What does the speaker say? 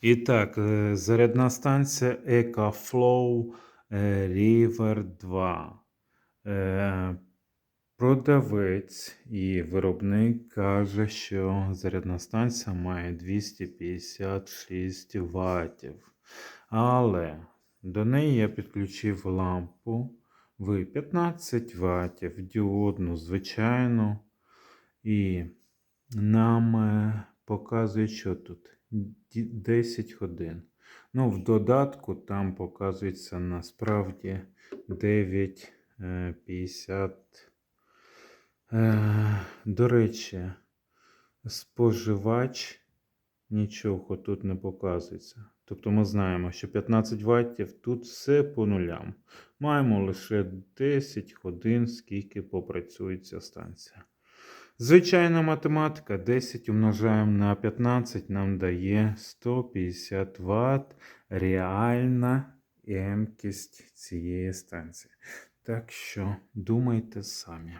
І так, е, зарядна станція EcoFlow е, River 2. Е, Продавець і виробник каже, що зарядна станція має 256 ваттів. Але до неї я підключив лампу в 15 ваттів, діодну, звичайну. І нам показує, що тут 10 годин. Ну, в додатку там показується насправді 9,50. Е, До речі, споживач нічого тут не показується. Тобто ми знаємо, що 15 ваттів тут все по нулям. Маємо лише 10 годин, скільки попрацює ця станція. Звичайна математика 10 умножаємо на 15 нам дає 150 Вт реальна ємкість цієї станції. Так що думайте самі.